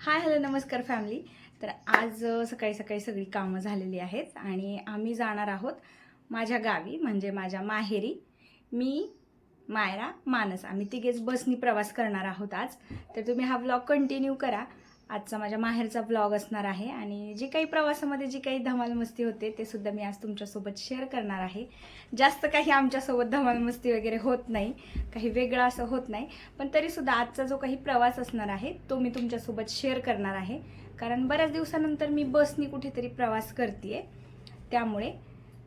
Hi hello नमस्कार family. तर आज सकाळी सकाळी सगळी कामं झालेली आहेत आणि आम्ही जाणार आहोत माझ्या गावी म्हणजे माझ्या माहेरी. मी मायरा मानस. आम्ही तिघेच बसनी प्रवास करणार आहोत आज. तर तुम्ही हा व्लॉग कंटिन्यू करा. आजचा माझ्या माहेरचा ब्लॉग असणार आहे आणि जी काही प्रवासामध्ये जी काही धमालमस्ती होते ते सुद्धा मी आज तुमच्यासोबत शेअर करणार आहे. जास्त काही आमच्यासोबत धमालमस्ती वगैरे होत नाही काही वेगळं असं होत नाही पण तरीसुद्धा आजचा जो काही प्रवास असणार आहे तो मी तुमच्यासोबत शेअर करणार आहे. कारण बऱ्याच दिवसानंतर मी बसनी कुठेतरी प्रवास करते त्यामुळे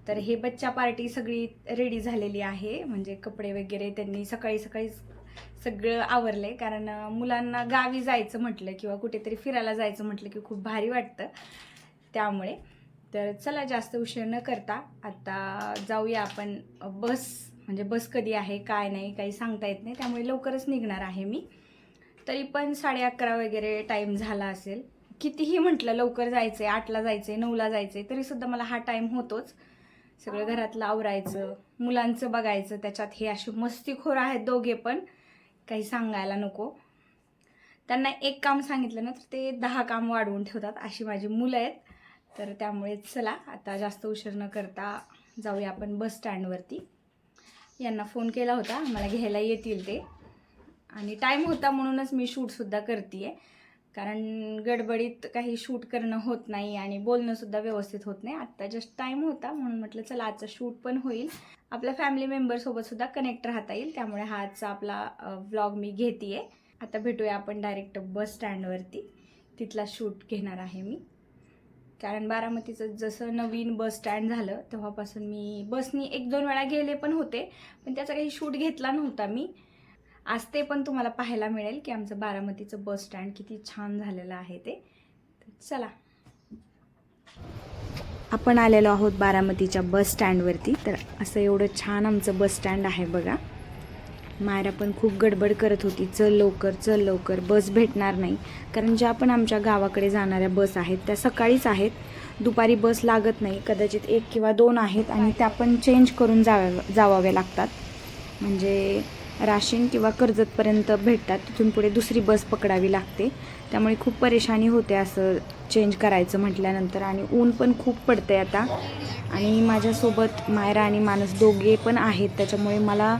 तर हे बच्चा पार्टी सगळी रेडी झालेली आहे. म्हणजे कपडे वगैरे त्यांनी सकाळी सकाळीच सगळं आवरले कारण मुलांना गावी जायचं म्हटलं किंवा कुठेतरी फिरायला जायचं म्हटलं की खूप भारी वाटतं. त्यामुळे तर चला जास्त उशीर न करता आता जाऊया आपण बस. म्हणजे बस कधी आहे काय नाही काही सांगता येत नाही. त्यामुळे लवकरच निघणार आहे मी. तरी पण साडे अकरा वगैरे टाईम झाला असेल. कितीही म्हटलं लवकर जायचं आहे आठला जायचं आहे नऊला जायचं आहे तरीसुद्धा मला हा टाईम होतोच. सगळं घरातलं आवरायचं मुलांचं बघायचं त्याच्यात हे असे मस्तीखोर आहेत दोघे पण. काही सांगायला नको. त्यांना एक काम सांगितलं ना तर ते दहा काम वाढवून ठेवतात अशी माझी मुलं आहेत. तर त्यामुळे चला आता जास्त उशीर न करता जाऊया आपण बस स्टँडवरती. यांना फोन केला होता मला घ्यायला येतील ते. आणि टाईम होता म्हणूनच मी शूटसुद्धा करते आहे कारण गडबडीत काही शूट करणं होत नाही आणि बोलणंसुद्धा व्यवस्थित होत नाही. आत्ता जस्ट टाईम होता म्हणून म्हटलं चला आजचा शूट पण होईल. आपल्या फॅमिली मेंबरसोबतसुद्धा कनेक्ट राहता येईल. त्यामुळे हा आजचा आपला व्लॉग मी घेते आता भेटूया आपण डायरेक्ट बस स्टँडवरती तिथला शूट घेणार आहे मी. कारण बारामतीचं जसं नवीन बस स्टँड झालं तेव्हापासून मी बसनी एक दोन वेळा गेले पण होते. पण त्याचा काही शूट घेतला नव्हता मी. आज ते पण तुम्हाला पाहायला मिळेल की आमचं बारामतीचं बस स्टँड किती छान झालेलं आहे ते. तर चला. आपण आलेलो आहोत बारामतीच्या बस स्टँडवरती. तर असं एवढं छान आमचं बस स्टँड आहे बघा. मायरा पण खूप गडबड करत होती. चल लवकर चल लवकर बस भेटणार नाही. कारण ज्या पण आमच्या गावाकडे जाणाऱ्या बस आहेत त्या सकाळीच आहेत. दुपारी बस लागत नाही. कदाचित एक किंवा दोन आहेत आणि त्या पण चेंज करून जाव्या जावाव्या लागतात. म्हणजे राशीन किंवा कर्जतपर्यंत भेटतात. तिथून पुढे दुसरी बस पकडावी लागते. त्यामुळे खूप परेशानी होते असं चेंज करायचं म्हटल्यानंतर. आणि ऊन पण खूप पडतं आहे आता. आणि माझ्यासोबत मायरा आणि माणूस दोघे पण आहेत. त्याच्यामुळे मला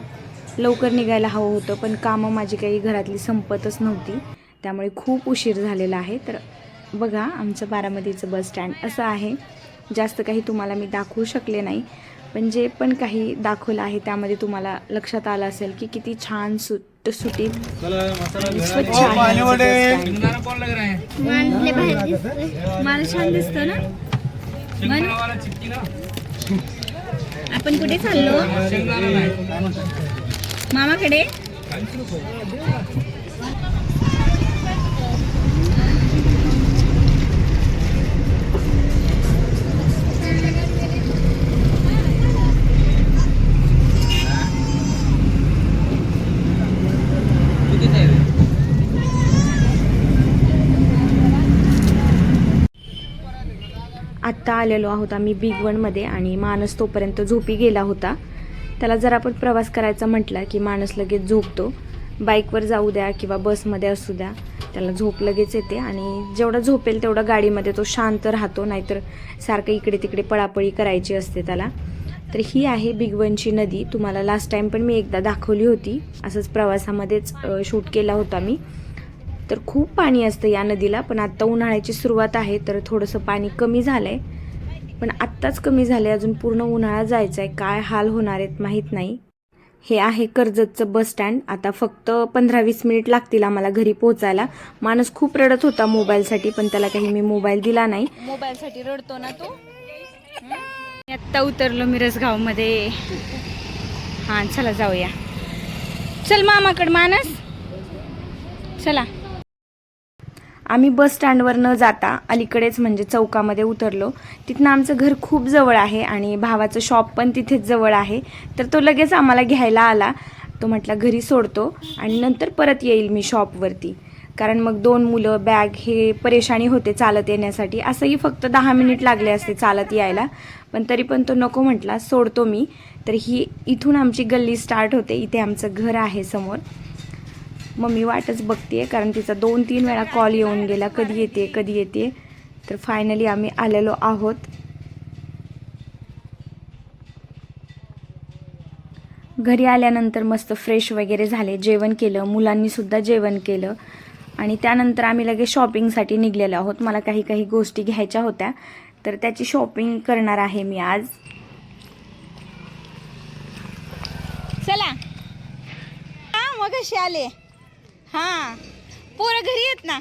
लवकर निघायला हवं होतं. पण कामं माझी काही घरातली संपतच नव्हती. त्यामुळे खूप उशीर झालेला आहे. तर बघा आमचं बारामतीचं बस स्टँड असं आहे. जास्त काही तुम्हाला मी दाखवू शकले नाही. पण जे पण काही दाखवलं आहे त्यामध्ये तुम्हाला लक्षात आलं असेल की किती छान सुट सुटीत स्वच्छ. मला छान दिसतं ना? आपण कुठे चाललो? मामाकडे? आत्ता आलेलो आहोत आम्ही बिग वनमध्ये आणि मानस तोपर्यंत झोपी गेला होता. त्याला जर आपण प्रवास करायचा म्हटला की माणूस लगेच झोपतो बाईकवर जाऊ द्या किंवा बसमध्ये असू द्या त्याला झोप लगेच येते आणि जेवढा झोपेल तेवढा गाडीमध्ये तो शांत राहतो नाहीतर सारखं इकडे तिकडे पळापळी करायची असते त्याला. तर ही आहे बिगवनची नदी. तुम्हाला लास्ट टाईम पण मी एकदा दाखवली होती. असंच प्रवासामध्येच शूट केला होता मी. तर खूप पाणी असतं या नदीला पण आत्ता उन्हाळ्याची सुरुवात आहे तर थोडंसं पाणी कमी झालं आहे पण आत्ताच कमी झालं आहे अजून पूर्ण उन्हाळा जायचा आहे काय हाल होणार आहेत माहीत नाही. हे आहे कर्जतचं बस स्टँड आता फक्त पंधरा वीस मिनिट लागतील आम्हाला घरी पोहोचायला. माणूस खूप रडत होता मोबाईलसाठी पण त्याला काही मी मोबाईल दिला नाही. मोबाईलसाठी रडतो ना तो? आत्ता उतरलो मिरजगावमध्ये. हां चला जाऊया. चल मामाकड मानस. चला. आम्ही बस स्टँडवर न जाता अलीकडेच म्हणजे चौकामध्ये उतरलो. तिथनं आमचं घर खूप जवळ आहे आणि भावाचं शॉप पण तिथेच जवळ आहे. तर तो लगेच आम्हाला घ्यायला आला. तो म्हटला घरी सोडतो आणि नंतर परत येईल मी शॉपवरती कारण मग दोन मुलं बॅग हे परेशानी होते चालत येण्यासाठी. असंही फक्त दहा मिनिट लागले असते चालत यायला. पण तरी पण तो नको म्हटला सोडतो मी. तर ही इथून आमची गल्ली स्टार्ट होते. इथे आमचं घर आहे समोर. मम्मी वाटच बघते कारण तिचा दोन तीन वेळा कॉल येऊन गेला कधी येते कधी येते तर फायनली आम्ही आलेलो आहोत. घरी आल्यानंतर मस्त फ्रेश वगैरे झाले जेवण केलं मुलांनीसुद्धा जेवण केलं. आणि त्यानंतर आम्ही लगेच शॉपिंगसाठी निघलेलो आहोत. मला काही काही गोष्टी घ्यायच्या होत्या. तर त्याची शॉपिंग करणार आहे मी आज. चला. मग कशी आले. हां. पोरं घरी येत ना?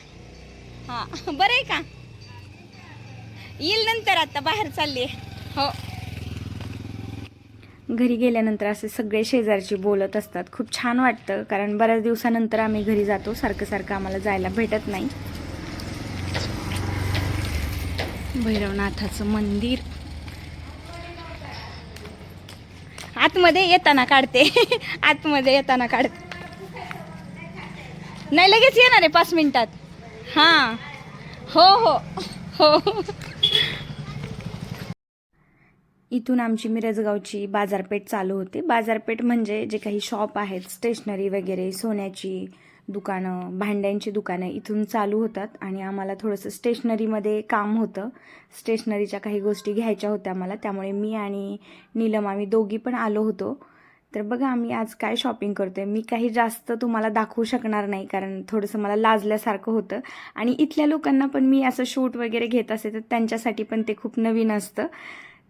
हां. बरं आहे का? येईल नंतर आता बाहेर चालली हो. घरी गेल्यानंतर असे सगळे शेजारची बोलत असतात. खूप छान वाटतं कारण बऱ्याच दिवसानंतर आम्ही घरी जातो. सारखं सारखं आम्हाला जायला भेटत नाही. भैरवनाथाचं मंदिर. आतमध्ये येताना काढते. आतमध्ये येताना काढते. नाही लगेच येणार आहे पाच मिनिटात. हां. हो हो. हो. इथून आमची मिरजगावची बाजारपेठ चालू होते. बाजारपेठ म्हणजे जे काही शॉप आहेत स्टेशनरी वगैरे सोन्याची दुकानं भांड्यांची दुकानं इथून चालू होतात आणि आम्हाला थोडंसं स्टेशनरीमध्ये काम होतं. स्टेशनरीच्या काही गोष्टी घ्यायच्या होत्या आम्हाला. त्यामुळे मी आणि नीलम आम्ही दोघी पण आलो होतो. तर बघा आम्ही आज काय शॉपिंग करतोय. मी काही जास्त तुम्हाला दाखवू शकणार नाही कारण थोडंसं मला लाजल्यासारखं होतं. आणि इथल्या लोकांना पण मी असं शूट वगैरे घेत असे तर त्यांच्यासाठी पण ते खूप नवीन असतं.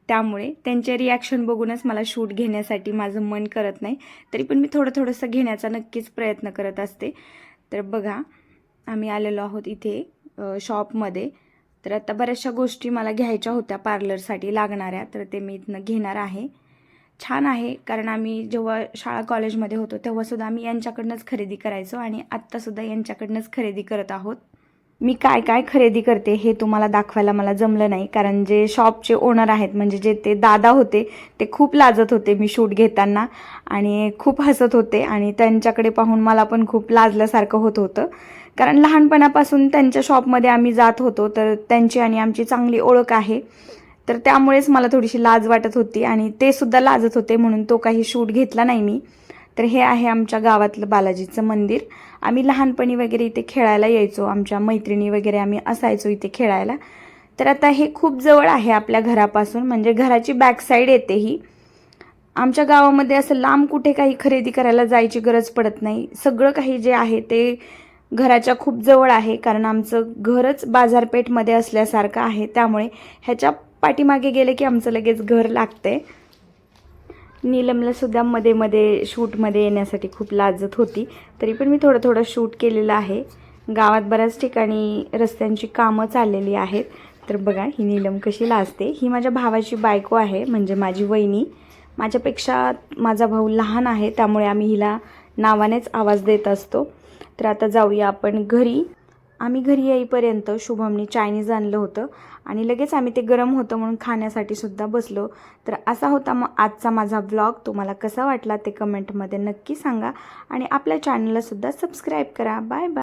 त्यामुळे त्यांचे रिॲक्शन बघूनच मला शूट घेण्यासाठी माझं मन करत नाही. तरी पण मी थोडं थोडंसं घेण्याचा नक्कीच प्रयत्न करत असते. तर बघा आम्ही आलेलो आहोत इथे शॉपमध्ये तर आता बऱ्याचशा गोष्टी मला घ्यायच्या होत्या पार्लरसाठी लागणाऱ्या तर ते मी इथनं घेणार आहे. छान आहे कारण आम्ही जेव्हा शाळा कॉलेजमध्ये होतो तेव्हासुद्धा आम्ही यांच्याकडनंच खरेदी करायचो आणि आत्तासुद्धा यांच्याकडनंच खरेदी करत आहोत. मी काय काय खरेदी करते हे तुम्हाला दाखवायला मला जमलं नाही कारण जे शॉपचे ओनर आहेत म्हणजे जे ते दादा होते ते खूप लाजत होते मी शूट घेताना आणि खूप हसत होते आणि त्यांच्याकडे पाहून मला पण खूप लाजल्यासारखं होत होतं. कारण लहानपणापासून त्यांच्या शॉपमध्ये आम्ही जात होतो तर त्यांची आणि आमची चांगली ओळख आहे. तर त्यामुळेच मला थोडीशी लाज वाटत होती आणि ते सुद्धा लाजत होते म्हणून तो काही शूट घेतला नाही मी. तर हे आहे आमच्या गावातलं बालाजीचं मंदिर. आम्ही लहानपणी वगैरे इथे खेळायला यायचो. आमच्या मैत्रिणी वगैरे आम्ही असायचो इथे खेळायला. तर आता हे खूप जवळ आहे आपल्या घरापासून. म्हणजे घराची बॅक साईड येते ही. आमच्या गावामध्ये असं लांब कुठे काही खरेदी करायला जायची गरज पडत नाही. सगळं काही जे आहे ते घराच्या खूप जवळ आहे. कारण आमचं घरच बाजारपेठमध्ये असल्यासारखं आहे. त्यामुळे ह्याच्या पाठीमागे गेले की आमचं लगेच घर लागते नीलमला सुद्धा मध्ये मध्ये शूटमध्ये येण्यासाठी खूप लाजत होती. तरी पण मी थोडं थोडं शूट केलेलं आहे. गावात बऱ्याच ठिकाणी रस्त्यांची कामं चाललेली आहेत. तर बघा ही नीलम कशी लाजते. ही माझ्या भावाची बायको आहे म्हणजे माझी वहिनी. माझ्यापेक्षा माझा भाऊ लहान आहे त्यामुळे आम्ही हिला नावानेच आवाज देत असतो. तर आता जाऊया आपण घरी. आम्ही घरी येईपर्यंत शुभमने चायनीज आणलं होतं आणि लगेच आम्ही ते गरम होतं म्हणून खाण्यासाठी सुद्धा बसलो. तर असा होता मग आजचा माझा ब्लॉग तुम्हाला कसा वाटला ते कमेंटमध्ये नक्की सांगा आणि आपल्या चॅनलला सुद्धा सबस्क्राईब करा. Bye bye